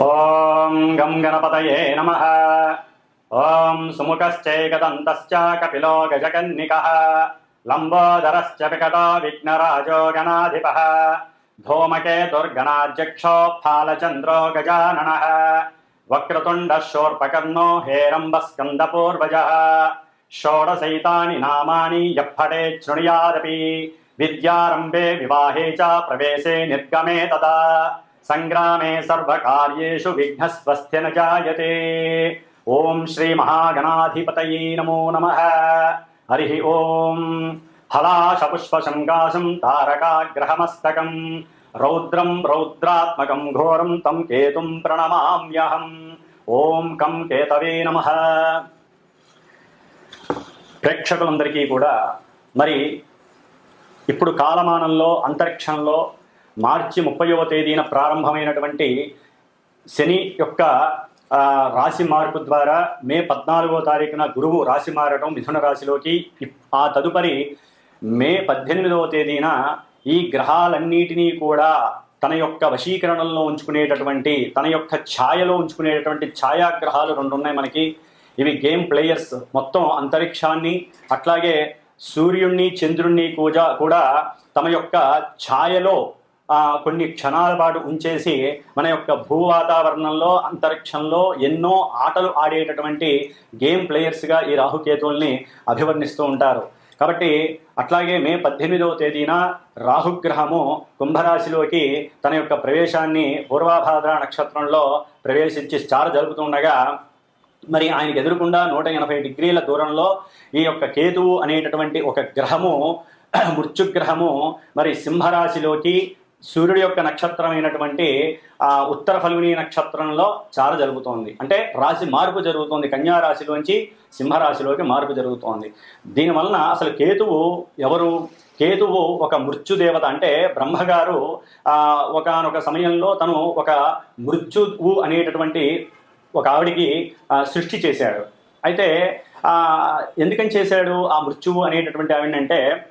ॐ गं गणपतये नमः ॐ सुमुखश्चैकदन्तश्च कपिलो गजकन्निकः लम्बोदरश्च विकटो विघ्नराजो गणाधिपः धूमकेतुर्गणाध्यक्षो फालचन्द्रो गजाननः वक्रतुण्डः शोर्पकर्णो हेरम्बस्कन्दपूर्वजः षोडशैतानि नामानि यः पठेत् शृणुयादपि विद्यारम्भे विवाहे च प्रवेशे निर्गमे तदा సంగ్రామే సర్వకార్యేషు విఘ్న స్వస్తి జాయతే ఓం శ్రీ మహాగణాధిపతయే నమో నమ హరి ఓం హలాశపుష్పశంకాశం తారకాగ్రహమస్తకం రౌద్రం రౌద్రాత్మకం ఘోరం తం కేతు ప్రణమామ్యహం ఓం కం కేతవే నమ ప్రేక్షకులందరికీ కూడా మరి ఇప్పుడు కాలమానంలో అంతరిక్షంలో మార్చి ముప్పైవ తేదీన ప్రారంభమైనటువంటి శని యొక్క రాశి మార్పు ద్వారా మే పద్నాలుగో తారీఖున గురువు రాశి మారడం మిథున రాశిలోకి ఆ తదుపరి మే పద్దెనిమిదవ తేదీన ఈ గ్రహాలన్నిటినీ కూడా తన యొక్క వశీకరణంలో ఉంచుకునేటటువంటి తన యొక్క ఛాయలో ఉంచుకునేటటువంటి ఛాయాగ్రహాలు రెండు ఉన్నాయి మనకి. ఇవి గేమ్ ప్లేయర్స్ మొత్తం అంతరిక్షాన్ని అట్లాగే సూర్యుణ్ణి చంద్రుణ్ణి కూడా కూడా తమ యొక్క ఛాయలో కొన్ని క్షణాల పాటు ఉంచేసి మన యొక్క భూ వాతావరణంలో అంతరిక్షంలో ఎన్నో ఆటలు ఆడేటటువంటి గేమ్ ప్లేయర్స్గా ఈ రాహుకేతువుల్ని అభివర్ణిస్తూ ఉంటారు. కాబట్టి అట్లాగే మే పద్దెనిమిదవ తేదీన రాహుగ్రహము కుంభరాశిలోకి తన యొక్క ప్రవేశాన్ని పూర్వాభాద్ర నక్షత్రంలో ప్రవేశించి స్టార్ జరుపుతుండగా మరి ఆయనకు ఎదురుకుండా నూట ఎనభై డిగ్రీల దూరంలో ఈ యొక్క కేతువు అనేటటువంటి ఒక గ్రహము మృత్యుగ్రహము మరి సింహరాశిలోకి సూర్యుడి యొక్క నక్షత్రమైనటువంటి ఆ ఉత్తర ఫల్గుని నక్షత్రంలో చార జరుగుతోంది. అంటే రాశి మార్పు జరుగుతోంది. కన్యా రాశిలోంచి సింహరాశిలోకి మార్పు జరుగుతోంది. దీనివలన అసలు కేతువు ఎవరు? కేతువు ఒక మృత్యుదేవత. అంటే బ్రహ్మగారు ఆ ఒకనొక సమయంలో తను ఒక మృత్యువు అనేటటువంటి ఒక ఆవిడికి సృష్టి చేశాడు. అయితే ఎందుకని చేశాడు? ఆ మృత్యువు అనేటటువంటి ఆవిడంటే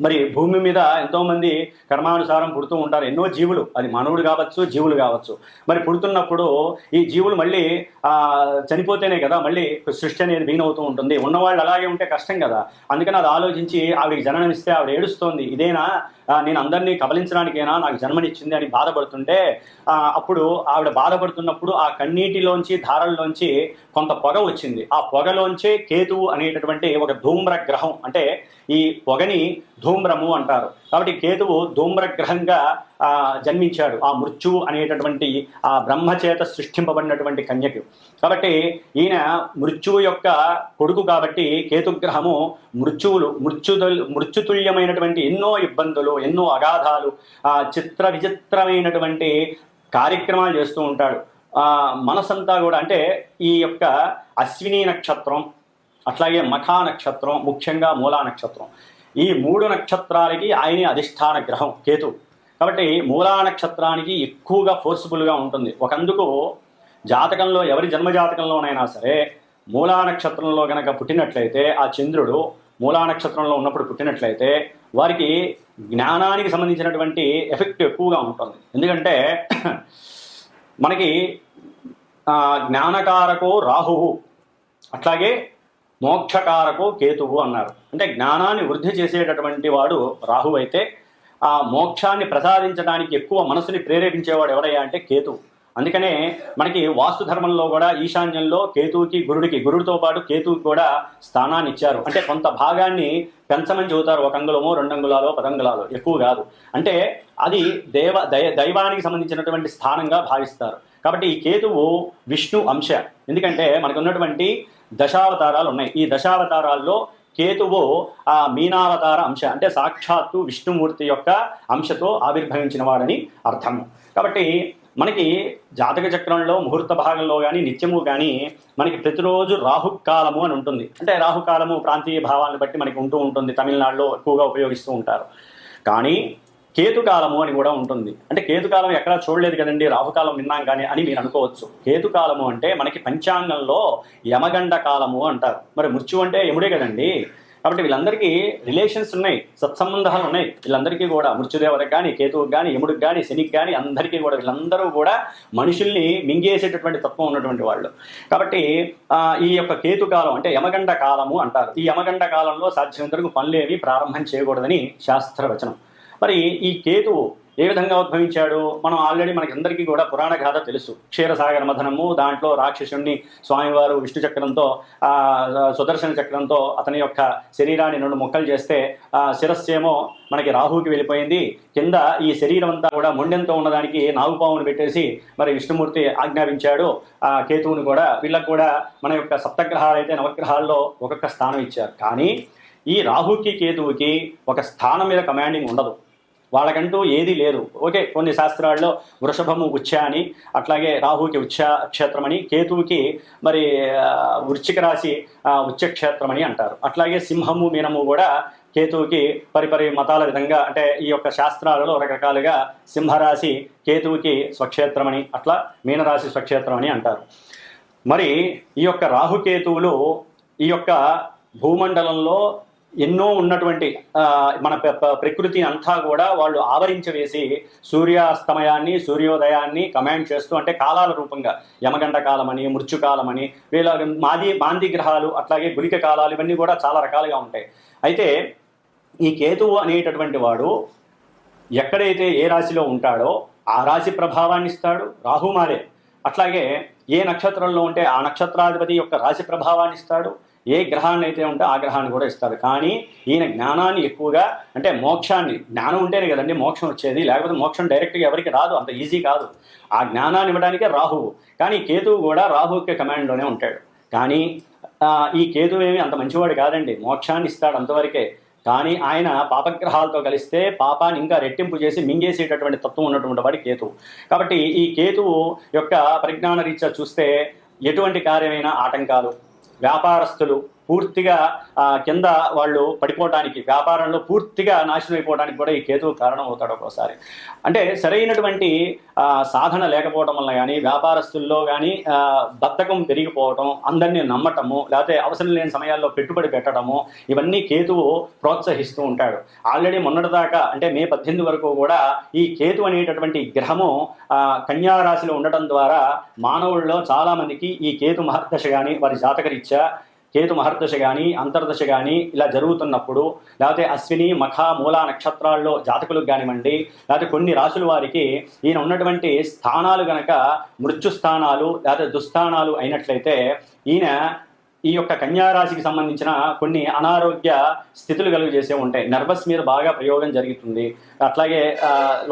మరి భూమి మీద ఎంతోమంది కర్మానుసారం పుడుతూ ఉంటారు. ఎన్నో జీవులు. అది మానవుడు కావచ్చు జీవులు కావచ్చు. మరి పుడుతున్నప్పుడు ఈ జీవులు మళ్ళీ చనిపోతేనే కదా మళ్ళీ సృష్టి అనేది వీన్ అవుతూ ఉంటుంది. ఉన్నవాళ్ళు అలాగే ఉంటే కష్టం కదా. అందుకని అది ఆలోచించి ఆవిడకి జననమిస్తే ఆవిడ ఏడుస్తోంది. ఇదేనా? నేను అందరినీ కబలించడానికేనా? నాకు జన్మనిచ్చింది అని బాధపడుతుంటే అప్పుడు ఆవిడ బాధపడుతున్నప్పుడు ఆ కన్నీటిలోంచి ధారల్లోంచి కొంత పొగ వచ్చింది. ఆ పొగలోంచే కేతువు అనేటటువంటి ఒక ధూమ్ర గ్రహం అంటే ఈ పొగని ధూమ్రము అంటారు. కాబట్టి కేతువు ధూమ్ర గ్రహంగా ఆ, జన్మించాడు. ఆ మృత్యువు అనేటటువంటి ఆ బ్రహ్మచేత సృష్టింపబడినటువంటి కన్యకు. కాబట్టి ఈయన మృత్యువు యొక్క కొడుకు కాబట్టి కేతుగ్రహము మృత్యువులు మృత్యుతుల్ మృత్యుతుల్యమైనటువంటి ఎన్నో ఇబ్బందులు ఎన్నో అగాధాలు ఆ చిత్ర విచిత్రమైనటువంటి కార్యక్రమాలు చేస్తూ ఉంటాడు. ఆ మనసంతా కూడా అంటే ఈ యొక్క అశ్విని నక్షత్రం అట్లాగే మఖా నక్షత్రం ముఖ్యంగా మూలా నక్షత్రం. ఈ మూడు నక్షత్రాలకి ఆయన అధిష్టాన గ్రహం కేతు. కాబట్టి మూలా నక్షత్రానికి ఎక్కువగా ఫోర్స్ఫుల్గా ఉంటుంది. ఒకందుకు జాతకంలో ఎవరి జన్మ జాతకంలోనైనా సరే మూలా నక్షత్రంలో గనక పుట్టినట్లయితే ఆ చంద్రుడు మూలా నక్షత్రంలో ఉన్నప్పుడు పుట్టినట్లయితే వారికి జ్ఞానానికి సంబంధించినటువంటి ఎఫెక్ట్ ఎక్కువగా ఉంటుంది. ఎందుకంటే మనకి జ్ఞానకారకో రాహువు. అట్లాగే మోక్షకారకో కేతువు అన్నారు. అంటే జ్ఞానాన్ని వృద్ధి చేసేటటువంటి వాడు రాహు అయితే ఆ మోక్షాన్ని ప్రసాదించడానికి ఎక్కువ మనసుని ప్రేరేపించేవాడు ఎవరయ్యా అంటే కేతువు. అందుకనే మనకి వాస్తు ధర్మంలో కూడా ఈశాన్యంలో కేతువుకి గురుడికి గురుడితో పాటు కేతువుకి కూడా స్థానాన్ని ఇచ్చారు. అంటే కొంత భాగాన్ని పెంచమని చెబుతారు. ఒక అంగుళమో రెండు అంగుళాలో పదంగుళాలో ఎక్కువ కాదు. అంటే అది దేవ దయ దైవానికి సంబంధించినటువంటి స్థానంగా భావిస్తారు. కాబట్టి ఈ కేతువు విష్ణు అంశ. ఎందుకంటే మనకు ఉన్నటువంటి దశావతారాలు ఉన్నాయి ఈ దశావతారాల్లో కేతువు ఆ మీనావతార అంశ అంటే సాక్షాత్తు విష్ణుమూర్తి యొక్క అంశతో ఆవిర్భవించిన వాడని అర్థము. కాబట్టి మనకి జాతక చక్రంలో ముహూర్త భాగంలో కానీ నిత్యము కానీ మనకి ప్రతిరోజు రాహుకాలము అని ఉంటుంది. అంటే రాహుకాలము ప్రాంతీయ భావాలను బట్టి మనకి ఉంటూ ఉంటుంది. తమిళనాడులో ఎక్కువగా ఉపయోగిస్తూ ఉంటారు. కానీ కేతుకాలము అని కూడా ఉంటుంది. అంటే కేతుకాలం ఎక్కడా చూడలేదు కదండి రాహుకాలం విన్నాం కానీ అని మీరు అనుకోవచ్చు. కేతుకాలము అంటే మనకి పంచాంగంలో యమగండ కాలము అంటారు. మరి మృత్యు అంటే యముడే కదండి. కాబట్టి వీళ్ళందరికీ రిలేషన్స్ ఉన్నాయి సత్సంబంధాలు ఉన్నాయి. వీళ్ళందరికీ కూడా మృత్యుదేవతకు కానీ కేతువుకి కానీ యముడికి కానీ శనికి కానీ అందరికీ కూడా వీళ్ళందరూ కూడా మనుషుల్ని మింగేసేటటువంటి తత్వం ఉన్నటువంటి వాళ్ళు. కాబట్టి ఈ యొక్క కేతు కాలం అంటే యమగండ కాలము అంటారు. ఈ యమగండ కాలంలో సాధ్యమైనంత పనులేవి ప్రారంభం చేయకూడదని శాస్త్రవచనం. మరి ఈ కేతువు ఏ విధంగా ఉద్భవించాడు? మనం ఆల్రెడీ మనకి అందరికీ కూడా పురాణ గాథ తెలుసు. క్షీరసాగర మథనము దాంట్లో రాక్షసుణ్ణి స్వామివారు విష్ణు చక్రంతో సుదర్శన చక్రంతో అతని యొక్క శరీరాన్ని రెండు ముక్కలు చేస్తే ఆ శిరస్సేమో మనకి రాహుకి వెళ్ళిపోయింది. కింద ఈ శరీరం అంతా కూడా మొండెంతో ఉన్నదానికి నాగుపావును పెట్టేసి మరి విష్ణుమూర్తి ఆజ్ఞాపించాడు. ఆ కేతువుని కూడా వీళ్ళకు కూడా మన యొక్క సప్తగ్రహాలు అయితే నవగ్రహాల్లో ఒక్కొక్క స్థానం ఇచ్చారు. కానీ ఈ రాహుకి కేతువుకి ఒక స్థానం మీద కమాండింగ్ ఉండదు. వాళ్ళకంటూ ఏదీ లేదు. ఓకే కొన్ని శాస్త్రాల్లో వృషభము ఉచ్చ అని అట్లాగే రాహుకి ఉచ్చ క్షేత్రం అని కేతువుకి మరి వృశ్చిక రాశి ఆ, అని అంటారు. అట్లాగే సింహము మీనము కూడా కేతువుకి పరిపరి మతాల విధంగా అంటే ఈ యొక్క శాస్త్రాలలో రకరకాలుగా సింహరాశి కేతువుకి స్వక్షేత్రమని అట్లా మీనరాశి స్వక్షేత్రం అని అంటారు. మరి ఈ యొక్క రాహుకేతువులు ఈ యొక్క భూమండలంలో ఎన్నో ఉన్నటువంటి మన ప్ర- ప్రకృతి అంతా కూడా వాళ్ళు ఆవరించవేసి సూర్యాస్తమయాన్ని సూర్యోదయాన్ని కమాండ్ చేస్తూ అంటే కాలాల రూపంగా యమగండ కాలమని మృత్యుకాలమని వీళ్ళ మాది మాంది గ్రహాలు అట్లాగే గులిక కాలాలు ఇవన్నీ కూడా చాలా రకాలుగా ఉంటాయి. అయితే ఈ కేతువు అనేటటువంటి వాడు ఎక్కడైతే ఏ రాశిలో ఉంటాడో ఆ రాశి ప్రభావాన్ని ఇస్తాడు రాహుమారే అట్లాగే ఏ నక్షత్రంలో ఉంటే ఆ నక్షత్రాధిపతి యొక్క రాశి ప్రభావాన్ని ఇస్తాడు ఏ గ్రహాన్ని అయితే ఉంటే ఆ గ్రహాన్ని కూడా ఇస్తారు. కానీ ఈయన జ్ఞానాన్ని ఎక్కువగా అంటే మోక్షాన్ని జ్ఞానం ఉంటేనే కదండి మోక్షం వచ్చేది. లేకపోతే మోక్షం డైరెక్ట్గా ఎవరికి రాదు. అంత ఈజీ కాదు. ఆ జ్ఞానాన్ని ఇవ్వడానికే రాహువు. కానీ కేతువు కూడా రాహువుకి కమాండ్లోనే ఉంటాడు. కానీ ఈ కేతువు ఏమి అంత మంచివాడు కాదండి. మోక్షాన్ని ఇస్తాడు అంతవరకే. కానీ ఆయన పాపగ్రహాలతో కలిస్తే పాపాన్ని ఇంకా రెట్టింపు చేసి మింగేసేటటువంటి తత్వం ఉన్నటువంటి వాడి కేతువు. కాబట్టి ఈ కేతువు యొక్క పరిజ్ఞాన రీత్యా చూస్తే ఎటువంటి కార్యమైన ఆటంకాలు వ్యాపారస్తులు పూర్తిగా కింద వాళ్ళు పడిపోవడానికి వ్యాపారంలో పూర్తిగా నాశనం అయిపోవడానికి కూడా ఈ కేతువు కారణం అవుతాడు ఒక్కోసారి. అంటే సరైనటువంటి సాధన లేకపోవడం వల్ల కానీ వ్యాపారస్తుల్లో కానీ బద్ధకం పెరిగిపోవటం అందరినీ నమ్మటము లేకపోతే అవసరం లేని సమయాల్లో పెట్టుబడి పెట్టడము ఇవన్నీ కేతువు ప్రోత్సహిస్తూ ఉంటాడు. ఆల్రెడీ మొన్నటిదాకా అంటే మే పద్దెనిమిది వరకు కూడా ఈ కేతు అనేటటువంటి గ్రహము కన్యారాశిలో ఉండటం ద్వారా మానవుల్లో చాలామందికి ఈ కేతు మహర్దశ కానీ వారి జాతకరీత్యా కేతు మహర్దశ కానీ అంతర్దశ కానీ ఇలా జరుగుతున్నప్పుడు లేకపోతే అశ్విని మఖ మూల నక్షత్రాల్లో జాతకులకు కానివ్వండి లేకపోతే కొన్ని రాసుల వారికి ఈయన ఉన్నటువంటి స్థానాలు గనక మృత్యు స్థానాలు లేకపోతే దుస్థానాలు అయినట్లయితే ఈయన ఈ యొక్క కన్యారాశికి సంబంధించిన కొన్ని అనారోగ్య స్థితులు కలుగు చేసే ఉంటాయి. నర్వస్ మీద బాగా ప్రయోగం జరుగుతుంది. అట్లాగే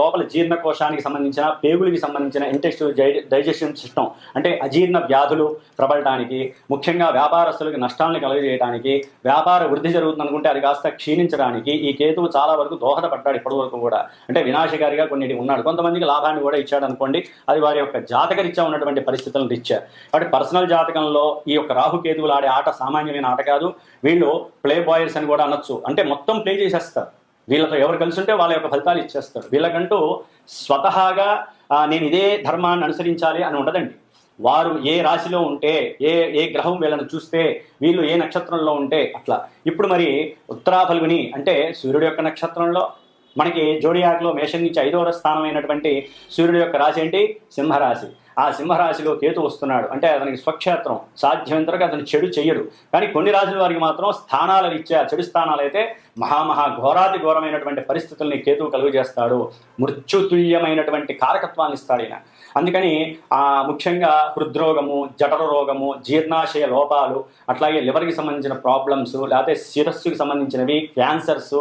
లోపల జీర్ణకోశానికి సంబంధించిన పేగులకి సంబంధించిన ఇంటెస్టివ్ డైజెషన్ సిస్టమ్ అంటే అజీర్ణ వ్యాధులు ప్రబలటానికి ముఖ్యంగా వ్యాపారస్తులకు నష్టాలను కలుగజేయడానికి వ్యాపార వృద్ధి జరుగుతుంది అనుకుంటే అది కాస్త క్షీణించడానికి ఈ కేతువు చాలా వరకు దోహదపడ్డాడు ఇప్పటి వరకు కూడా. అంటే వినాశకారిగా కొన్నిటి ఉన్నాడు. కొంతమందికి లాభాన్ని కూడా ఇచ్చాడు అనుకోండి. అది వారి యొక్క జాతకరీత్యా ఉన్నటువంటి పరిస్థితులను రీత్యా కాబట్టి పర్సనల్ జాతకంలో ఈ యొక్క రాహుకేతువులు ఆడే ఆట సామాన్యమైన ఆట కాదు. వీళ్ళు ప్లే బాయర్స్ అని కూడా అనొచ్చు. అంటే మొత్తం ప్లే చేసేస్తారు. వీళ్ళతో ఎవరు కలిసి ఉంటే వాళ్ళ యొక్క ఫలితాలు ఇచ్చేస్తారు. వీళ్ళకంటూ స్వతహాగా నేను ఇదే ధర్మాన్ని అనుసరించాలి అని ఉండదండి. వారు ఏ రాశిలో ఉంటే ఏ ఏ గ్రహం వీళ్ళని చూస్తే వీళ్ళు ఏ నక్షత్రంలో ఉంటే అట్లా. ఇప్పుడు మరి ఉత్తరా ఫల్గుని అంటే సూర్యుడు యొక్క నక్షత్రంలో మనకి జోడియాక్లో మేషం నుంచి ఐదవ స్థానం అయినటువంటి సూర్యుడు యొక్క రాశి ఏంటి? సింహరాశి. ఆ సింహరాశిలో కేతు వస్తున్నాడు. అంటే అతనికి స్వక్షేత్రం. సాధ్యమైనంతవరకు అతను చెడు చెయ్యడు. కానీ కొన్ని రాశుల వారికి మాత్రం స్థానాల రీత్యా చెడు స్థానాలు అయితే మహామహా ఘోరాతి ఘోరమైనటువంటి పరిస్థితుల్ని కేతువు కలుగు చేస్తాడు మృత్యుతుల్యమైనటువంటి కారకత్వాన్ని ఇస్తాడు ఈయన. అందుకని ఆ ముఖ్యంగా హృద్రోగము జఠర రోగము జీర్ణాశయ లోపాలు అట్లాగే లివర్కి సంబంధించిన ప్రాబ్లమ్స్ లేకపోతే శిరస్సుకి సంబంధించినవి క్యాన్సర్స్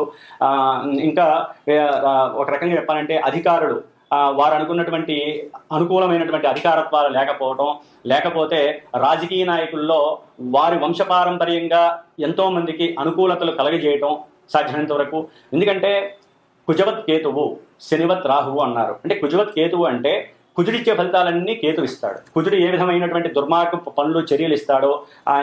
ఇంకా ఒక రకంగా చెప్పాలంటే అధికారులు వారు అనుకున్నటువంటి అనుకూలమైనటువంటి అధికారత్వాలు లేకపోవడం లేకపోతే రాజకీయ నాయకుల్లో వారి వంశపారంపర్యంగా ఎంతో మందికి అనుకూలతలు కలగజేయటం సాధ్యమైనంత వరకు. ఎందుకంటే కుజవత్ కేతువు శనివత్ రాహువు అన్నారు. అంటే కుజవత్ కేతువు అంటే కుజుడిచ్చే ఫలితాలన్నీ కేతు ఇస్తాడు. కుజుడు ఏ విధమైనటువంటి దుర్మార్గపు పనులు చర్యలు ఇస్తాడో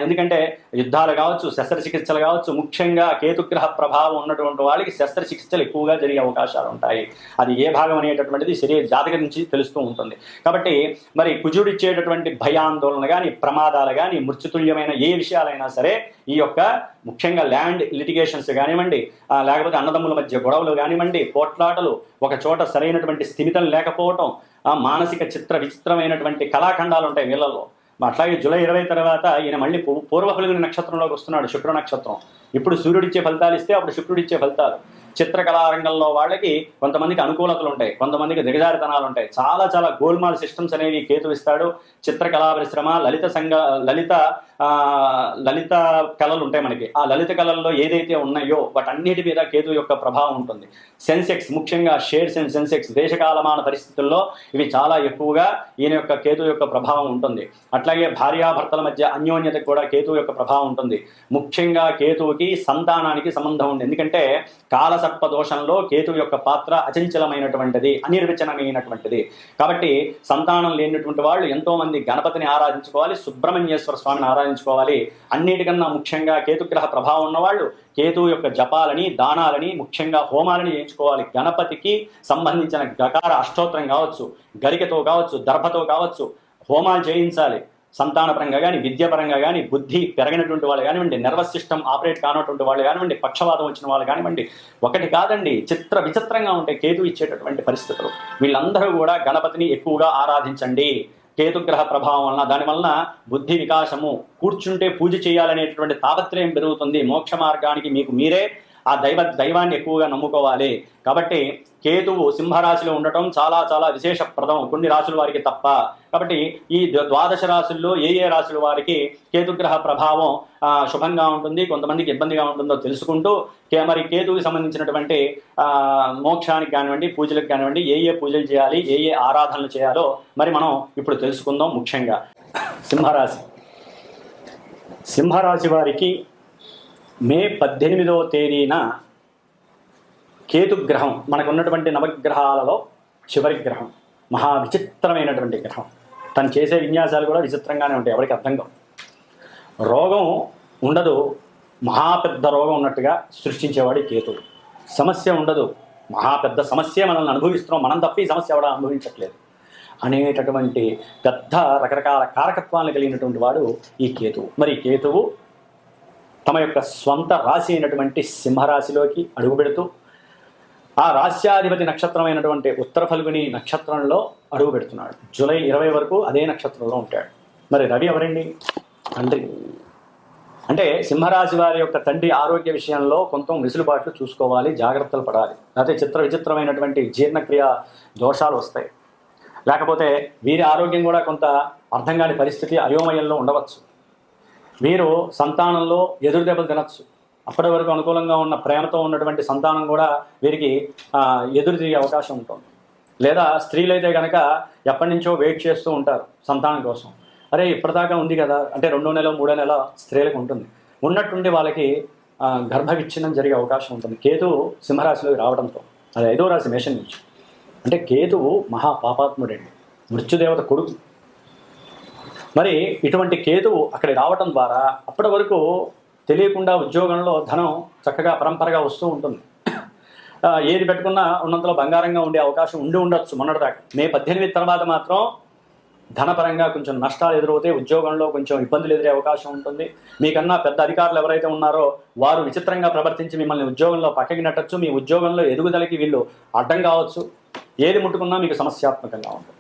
ఎందుకంటే యుద్ధాలు కావచ్చు శస్త్రచికిత్సలు కావచ్చు ముఖ్యంగా కేతుగ్రహ ప్రభావం ఉన్నటువంటి వాళ్ళకి శస్త్రచికిత్సలు ఎక్కువగా జరిగే అవకాశాలు ఉంటాయి. అది ఏ భాగం అనేటటువంటిది శరీర జాతక నుంచి తెలుస్తూ ఉంటుంది. కాబట్టి మరి కుజుడిచ్చేటటువంటి భయాందోళన కానీ ప్రమాదాలు కానీ మృత్యుతుల్యమైన ఏ విషయాలైనా సరే ఈ యొక్క ముఖ్యంగా ల్యాండ్ లిటిగేషన్స్ కానివ్వండి లేకపోతే అన్నదమ్ముల మధ్య గొడవలు కానివ్వండి పోట్లాటలు ఒక చోట సరైనటువంటి స్థిమితం లేకపోవటం ఆ మానసిక చిత్ర విచిత్రమైనటువంటి కళాఖండాలు ఉంటాయి వీళ్ళలో అట్లాగే జూలై ఇరవై తర్వాత ఈయన మళ్ళీ పూ- నక్షత్రంలోకి వస్తున్నాడు శుక్ర నక్షత్రం. ఇప్పుడు సూర్యుడిచ్చే ఫలితాలు ఇస్తే అప్పుడు శుక్రుడిచ్చే ఫలితాలు. చిత్రకళా రంగంలో వాళ్ళకి కొంతమందికి అనుకూలతలు ఉంటాయి కొంతమందికి దిగజారితనాలు ఉంటాయి. చాలా చాలా గోల్మాల్ సిస్టమ్స్ అనేవి కేతువిస్తాడు. చిత్రకళా పరిశ్రమ లలిత సంఘ లలిత లలిత కళలు ఉంటాయి మనకి. ఆ లలిత కళల్లో ఏదైతే ఉన్నాయో వాటన్నిటి మీద కేతు యొక్క ప్రభావం ఉంటుంది. సెన్సెక్స్ ముఖ్యంగా షేర్స్ అండ్ సెన్సెక్స్ దేశకాలమాన పరిస్థితుల్లో ఇవి చాలా ఎక్కువగా ఈయన యొక్క కేతు యొక్క ప్రభావం ఉంటుంది. అట్లాగే భార్యాభర్తల మధ్య అన్యోన్యతకు కూడా కేతు యొక్క ప్రభావం ఉంటుంది. ముఖ్యంగా కేతువుకి సంతానానికి సంబంధం ఉంది. ఎందుకంటే కాలసర్ప దోషంలో కేతు యొక్క పాత్ర అచంచలమైనటువంటిది అనిర్వచనమైనటువంటిది. కాబట్టి సంతానం లేనటువంటి వాళ్ళు ఎంతోమంది గణపతిని ఆరాధించుకోవాలి సుబ్రహ్మణ్యేశ్వర స్వామిని సంపాదించుకోవాలి అన్నిటికన్నా ముఖ్యంగా కేతుగ్రహ ప్రభావం ఉన్నవాళ్ళు కేతు యొక్క జపాలని దానాలని ముఖ్యంగా హోమాలని చేయించుకోవాలి గణపతికి సంబంధించిన గకార అష్టోత్తరం కావచ్చు గరికతో కావచ్చు దర్భతో కావచ్చు హోమాలు చేయించాలి. సంతానపరంగా కానీ విద్యాపరంగా కానీ బుద్ధి పెరగినటువంటి వాళ్ళు కానివ్వండి నర్వస్ సిస్టమ్ ఆపరేట్ కానటువంటి వాళ్ళు కానివ్వండి పక్షవాదం వచ్చిన వాళ్ళు కానివ్వండి ఒకటి కాదండి చిత్ర విచిత్రంగా ఉంటాయి కేతు ఇచ్చేటటువంటి పరిస్థితులు. వీళ్ళందరూ కూడా గణపతిని ఎక్కువగా ఆరాధించండి. కేతుగ్రహ ప్రభావం వలన దాని వలన బుద్ధి వికాసము కూర్చుంటే పూజ చేయాలనేటువంటి తాపత్రయం పెరుగుతుంది. మోక్ష మార్గానికి మీకు మీరే ఆ దైవ దైవాన్ని ఎక్కువగా నమ్ముకోవాలి. కాబట్టి కేతువు సింహరాశిలో ఉండటం చాలా చాలా విశేషప్రదం కొన్ని రాశుల వారికి తప్ప. కాబట్టి ఈ ద్వాదశ రాశుల్లో ఏ ఏ రాశుల వారికి కేతుగ్రహ ప్రభావం శుభంగా ఉంటుంది కొంతమందికి ఇబ్బందిగా ఉంటుందో తెలుసుకుంటూ కే- మరి కేతువుకి సంబంధించినటువంటి మోక్షానికి కానివ్వండి పూజలకు కానివ్వండి ఏ ఏ పూజలు చేయాలి ఏ ఏ ఆరాధనలు చేయాలో మరి మనం ఇప్పుడు తెలుసుకుందాం ముఖ్యంగా. సింహరాశి. సింహరాశి వారికి మే పద్దెనిమిదవ తేదీన కేతుగ్రహం మనకు ఉన్నటువంటి నవగ్రహాలలో చివరి గ్రహం మహా విచిత్రమైనటువంటి గ్రహం. తను చేసే విన్యాసాలు కూడా విచిత్రంగానే ఉంటాయి ఎవరికి అర్థం కావు. రోగం ఉండదు మహా పెద్ద రోగం ఉన్నట్టుగా సృష్టించేవాడు కేతుడు. సమస్య ఉండదు మహా పెద్ద సమస్య మనల్ని అనుభవిస్తున్నాం మనం తప్ప ఈ సమస్య ఎవడ అనుభవించట్లేదు. అనేటటువంటి పెద్ద రకరకాల కారకత్వాలను కలిగినటువంటి వాడు ఈ కేతువు. మరి కేతువు తమ యొక్క స్వంత రాశి అయినటువంటి సింహరాశిలోకి అడుగుపెడుతూ ఆ రాశ్యాధిపతి నక్షత్రమైనటువంటి ఉత్తర ఫల్గుని నక్షత్రంలో అడుగు పెడుతున్నాడు జూలై ఇరవై వరకు అదే నక్షత్రంలో ఉంటాడు. మరి రవి ఎవరండి? తండ్రి. అంటే సింహరాశి వారి యొక్క తండ్రి ఆరోగ్య విషయంలో కొంత వెసులుబాట్లు చూసుకోవాలి జాగ్రత్తలు పడాలి. లేకపోతే చిత్ర విచిత్రమైనటువంటి జీర్ణక్రియ దోషాలు వస్తాయి. లేకపోతే వీరి ఆరోగ్యం కూడా కొంత అర్థం కాని పరిస్థితి అయోమయంలో ఉండవచ్చు. వీరు సంతానంలో ఎదురు దెబ్బలు తినచ్చు. అప్పటి వరకు అనుకూలంగా ఉన్న ప్రేమతో ఉన్నటువంటి సంతానం కూడా వీరికి ఎదురు తిరిగే అవకాశం ఉంటుంది. లేదా స్త్రీలైతే కనుక ఎప్పటి నుంచో వెయిట్ చేస్తూ ఉంటారు సంతానం కోసం. అరే ఇప్పటిదాకా ఉంది కదా అంటే రెండో నెల మూడో నెల స్త్రీలకు ఉంటుంది. ఉన్నట్టుండి వాళ్ళకి గర్భ విచ్ఛిన్నం జరిగే అవకాశం ఉంటుంది. కేతువు సింహరాశిలోకి రావడంతో అది ఐదో రాశి మేషం నుంచి. అంటే కేతువు మహాపాపాత్ముడండి. మృత్యుదేవత కొడుకు. మరి ఇటువంటి కేతువు అక్కడ రావటం ద్వారా అప్పటి వరకు తెలియకుండా ఉద్యోగంలో ధనం చక్కగా పరంపరగా వస్తూ ఉంటుంది. ఏది పెట్టుకున్నా ఉన్నంతలో బంగారంగా ఉండే అవకాశం ఉండి ఉండొచ్చు మొన్నటిదాకా. మే పద్దెనిమిది తర్వాత మాత్రం ధనపరంగా కొంచెం నష్టాలు ఎదురవుతాయి ఉద్యోగంలో కొంచెం ఇబ్బందులు ఎదురే అవకాశం ఉంటుంది. మీకన్నా పెద్ద అధికారులు ఎవరైతే ఉన్నారో వారు విచిత్రంగా ప్రవర్తించి మిమ్మల్ని ఉద్యోగంలో పక్కకి నెట్టచ్చు. మీ ఉద్యోగంలో ఎదుగుదలకి వీళ్ళు అడ్డం కావచ్చు. ఏది ముట్టుకున్నా మీకు సమస్యాత్మకంగా ఉంటుంది.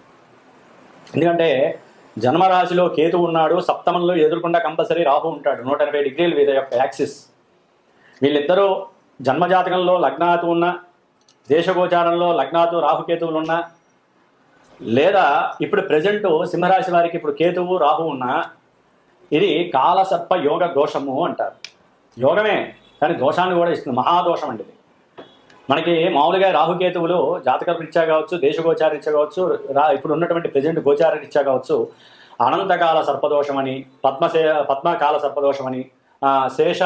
ఎందుకంటే జన్మరాశిలో కేతు ఉన్నాడు సప్తమంలో ఎదురుకుండా కంపల్సరీ రాహు ఉంటాడు నూట ఎనభై డిగ్రీలు వీరి యొక్క యాక్సిస్. వీళ్ళిద్దరూ జన్మజాతకంలో లగ్నాతు ఉన్న దేశగోచారంలో లగ్నాతు రాహుకేతువులు ఉన్నా లేదా ఇప్పుడు ప్రజెంట్ సింహరాశి వారికి ఇప్పుడు కేతువు రాహు ఉన్నా ఇది కాలసర్ప యోగ దోషము అంటారు. యోగమే కానీ దోషాన్ని కూడా ఇస్తుంది మహాదోషం అండి ఇది. మనకి మామూలుగా రాహుకేతువులు జాతక రీత్యా కావచ్చు దేశగోచార రీత్యా కావచ్చు రా ఇప్పుడు ఉన్నటువంటి ప్రజెంట్ గోచార రీత్యా కావచ్చు అనంతకాల సర్పదోషమని పద్మశే పద్మకాల సర్పదోషమని శేష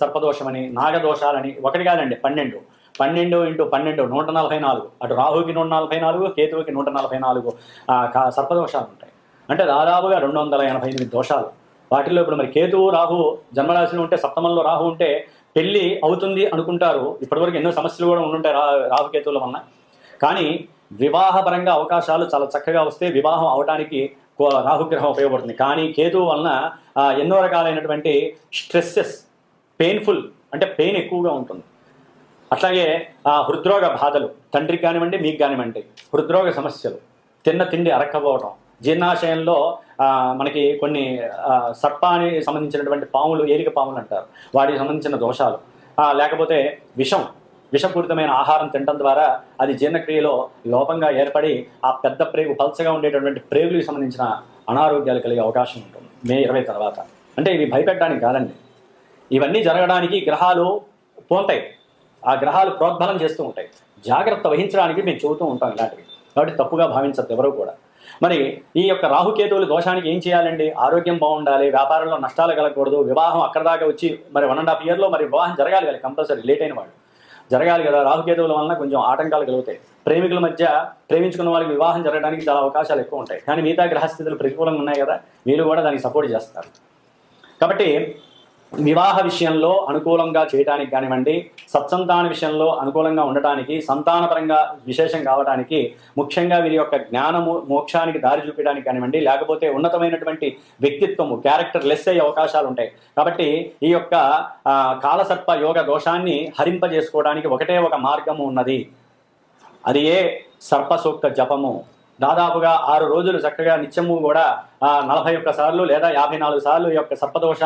సర్పదోషమని నాగదోషాలని ఒకటి కాదండి పన్నెండు. పన్నెండు ఇంటూ పన్నెండు నూట నలభై నాలుగు. అటు రాహుకి నూట నలభై నాలుగు కేతువుకి నూట నలభై నాలుగు సర్పదోషాలు ఉంటాయి. అంటే దాదాపుగా రెండు వందల ఎనభై ఎనిమిది దోషాలు. వాటిల్లో ఇప్పుడు మరి కేతువు రాహు జన్మరాశిలో ఉంటే సప్తమంలో రాహు ఉంటే పెళ్ళి అవుతుంది అనుకుంటారు. ఇప్పటివరకు ఎన్నో సమస్యలు కూడా ఉండుంటాయి రా రాహుకేతువుల వలన. కానీ వివాహపరంగా అవకాశాలు చాలా చక్కగా వస్తే వివాహం అవడానికి రాహుగ్రహం ఉపయోగపడుతుంది. కానీ కేతువు వలన ఎన్నో రకాలైనటువంటి స్ట్రెస్సెస్ పెయిన్ఫుల్ అంటే పెయిన్ ఎక్కువగా ఉంటుంది. అట్లాగే ఆ హృద్రోగ బాధలు తండ్రికి కానివ్వండి మీకు కానివ్వండి హృద్రోగ సమస్యలు తిన్న తిండి అరక్కపోవటం జీర్ణాశయంలో మనకి కొన్ని సర్పానికి సంబంధించినటువంటి పాములు ఏరిక పాములు అంటారు. వాటికి సంబంధించిన దోషాలు. లేకపోతే విషం. విషపూరితమైన ఆహారం తినడం ద్వారా అది జీర్ణక్రియలో లోపంగా ఏర్పడి ఆ పెద్ద ప్రేగు పల్చగా ఉండేటటువంటి ప్రేగులకు సంబంధించిన అనారోగ్యాలు కలిగే అవకాశం ఉంటుంది. మే ఇరవై తర్వాత. అంటే ఇవి భయపెట్టడానికి కాదండి. ఇవన్నీ జరగడానికి గ్రహాలు పోతాయి. ఆ గ్రహాలు ప్రోద్బలం చేస్తూ ఉంటాయి. జాగ్రత్త వహించడానికి మేము చెబుతూ ఉంటాం ఇలాంటివి. కాబట్టి తప్పుగా భావించద్దు ఎవరు కూడా. మరి ఈ యొక్క రాహుకేతువుల దోషానికి ఏం చేయాలండి? ఆరోగ్యం బాగుండాలి వ్యాపారంలో నష్టాలు కలగకూడదు వివాహం అక్కడ దాకా వచ్చి మరి వన్ అండ్ హాఫ్ ఇయర్లో మరి వివాహం జరగాలి కదా కంపల్సరీ లేట్ అయిన వాళ్ళు. జరగాలి కదా రాహుకేతువుల వలన కొంచెం ఆటంకాలు కలుగుతాయి. ప్రేమికుల మధ్య ప్రేమించుకున్న వాళ్ళకి వివాహం జరగడానికి చాలా అవకాశాలు ఎక్కువ ఉంటాయి. కానీ మిగతా గ్రహస్థితులు ప్రతికూలంగా ఉన్నాయి కదా వీళ్ళు కూడా దానికి సపోర్ట్ చేస్తారు. కాబట్టి వివాహ విషయంలో అనుకూలంగా చేయడానికి కానివ్వండి సత్సంతాన విషయంలో అనుకూలంగా ఉండటానికి సంతానపరంగా విశేషం కావడానికి ముఖ్యంగా వీరి యొక్క జ్ఞానము మోక్షానికి దారి చూపించడానికి కానివ్వండి లేకపోతే ఉన్నతమైనటువంటి వ్యక్తిత్వము క్యారెక్టర్ లెస్ అయ్యే అవకాశాలు ఉంటాయి. కాబట్టి ఈ యొక్క కాలసర్ప యోగ దోషాన్ని హరింపజేసుకోవడానికి ఒకటే ఒక మార్గము ఉన్నది. అది ఏ సర్పసూక్త జపము. దాదాపుగా ఆరు రోజులు చక్కగా నిత్యము కూడా నలభై ఒక్క సార్లు లేదా యాభై నాలుగు సార్లు ఈ యొక్క సర్పదోష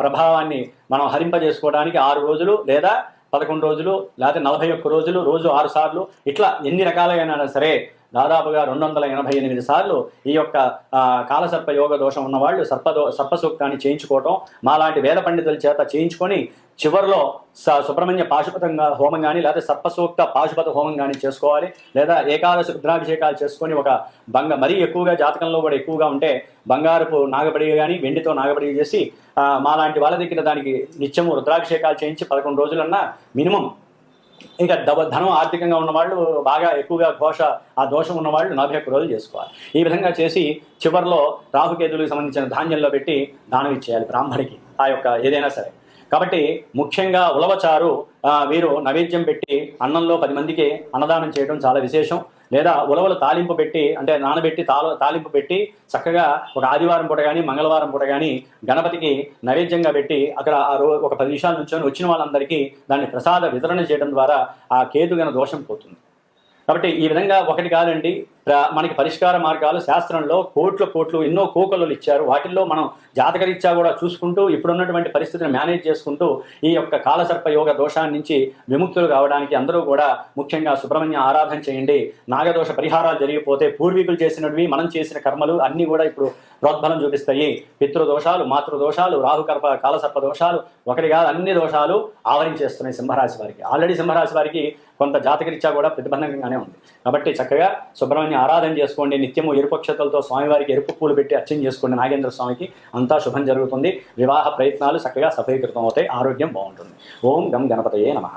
ప్రభావాన్ని మనం హరింపజేసుకోవడానికి ఆరు రోజులు లేదా పదకొండు రోజులు లేకపోతే నలభై ఒక్క రోజులు రోజు ఆరు సార్లు ఇట్లా ఎన్ని రకాలైనా సరే దాదాపుగా రెండు వందల ఎనభై ఎనిమిది సార్లు ఈ యొక్క కాలసర్ప యోగ దోషం ఉన్నవాళ్ళు సర్పదో సర్పసూక్తాన్ని చేయించుకోవటం మాలాంటి వేద పండితుల చేత చేయించుకొని చివరిలో స సుబ్రహ్మణ్య పాశుపతంగా హోమం కానీ లేదా సర్పసూక్త పాశుపత హోమం కానీ చేసుకోవాలి లేదా ఏకాదశి రుద్రాభిషేకాలు చేసుకొని ఒక బంగ మరీ ఎక్కువగా జాతకంలో కూడా ఎక్కువగా ఉంటే బంగారపు నాగబడి కానీ వెండితో నాగబడి చేసి మాలాంటి వాళ్ళ దగ్గర దానికి నిత్యము రుద్రాభిషేకాలు చేయించి పదకొండు రోజులన్నా మినిమం ఇంకా డబ ధనం ఆర్థికంగా ఉన్నవాళ్ళు బాగా ఎక్కువగా ఘోష ఆ దోషం ఉన్నవాళ్ళు నలభై ఒక్క రోజులు చేసుకోవాలి. ఈ విధంగా చేసి చివరిలో రాహుకేతులకు సంబంధించిన ధాన్యంలో పెట్టి దానం ఇచ్చేయాలి బ్రాహ్మడికి ఆ యొక్క ఏదైనా సరే. కాబట్టి ముఖ్యంగా ఉలవచారు వీరు నైవేద్యం పెట్టి అన్నంలో పది మందికి అన్నదానం చేయడం చాలా విశేషం. లేదా ఉలవలు తాలింపు పెట్టి అంటే నానబెట్టి తాల తాలింపు పెట్టి చక్కగా ఒక ఆదివారం పూట కానీ మంగళవారం పూట కానీ గణపతికి నైవేద్యంగా పెట్టి అక్కడ ఆ రో ఒక పది నిమిషాల నుంచి వచ్చిన వాళ్ళందరికీ దాన్ని ప్రసాద వితరణ చేయడం ద్వారా ఆ కేతుగన దోషం పోతుంది. కాబట్టి ఈ విధంగా ఒకటి కాదండి మనకి పరిష్కార మార్గాలు శాస్త్రంలో కోట్ల కోట్లు ఎన్నో కోకలు ఇచ్చారు. వాటిల్లో మనం జాతకరీత్యా కూడా చూసుకుంటూ ఇప్పుడున్నటువంటి పరిస్థితిని మేనేజ్ చేసుకుంటూ ఈ యొక్క కాలసర్ప యోగ దోషాన్ని నుంచి విముక్తులు కావడానికి అందరూ కూడా ముఖ్యంగా సుబ్రహ్మణ్య ఆరాధన చేయండి. నాగదోష పరిహారాలు జరిగిపోతే పూర్వీకులు చేసినవి మనం చేసిన కర్మలు అన్నీ కూడా ఇప్పుడు ప్రోద్బలం చూపిస్తాయి. పితృదోషాలు మాతృదోషాలు రాహుకర్ప కాలసర్ప దోషాలు ఒకటి కాదు అన్ని దోషాలు ఆవరించేస్తున్నాయి సింహరాశి వారికి. ఆల్రెడీ సింహరాశి వారికి కొంత జాతకరీత్యా కూడా ప్రతిబంధకంగానే ఉంది. కాబట్టి చక్కగా సుబ్రహ్మణ్య ఆరాధన చేసుకోండి నిత్యము ఎరుపక్షతలతో స్వామివారికి ఎరుపు పూలు పెట్టి అర్చన చేసుకోండి నాగేంద్ర స్వామికి. అంతా శుభం జరుగుతుంది. వివాహ ప్రయత్నాలు చక్కగా సఫలీకృతం అవుతాయి. ఆరోగ్యం బాగుంటుంది. ఓం గం గణపతయే నమ.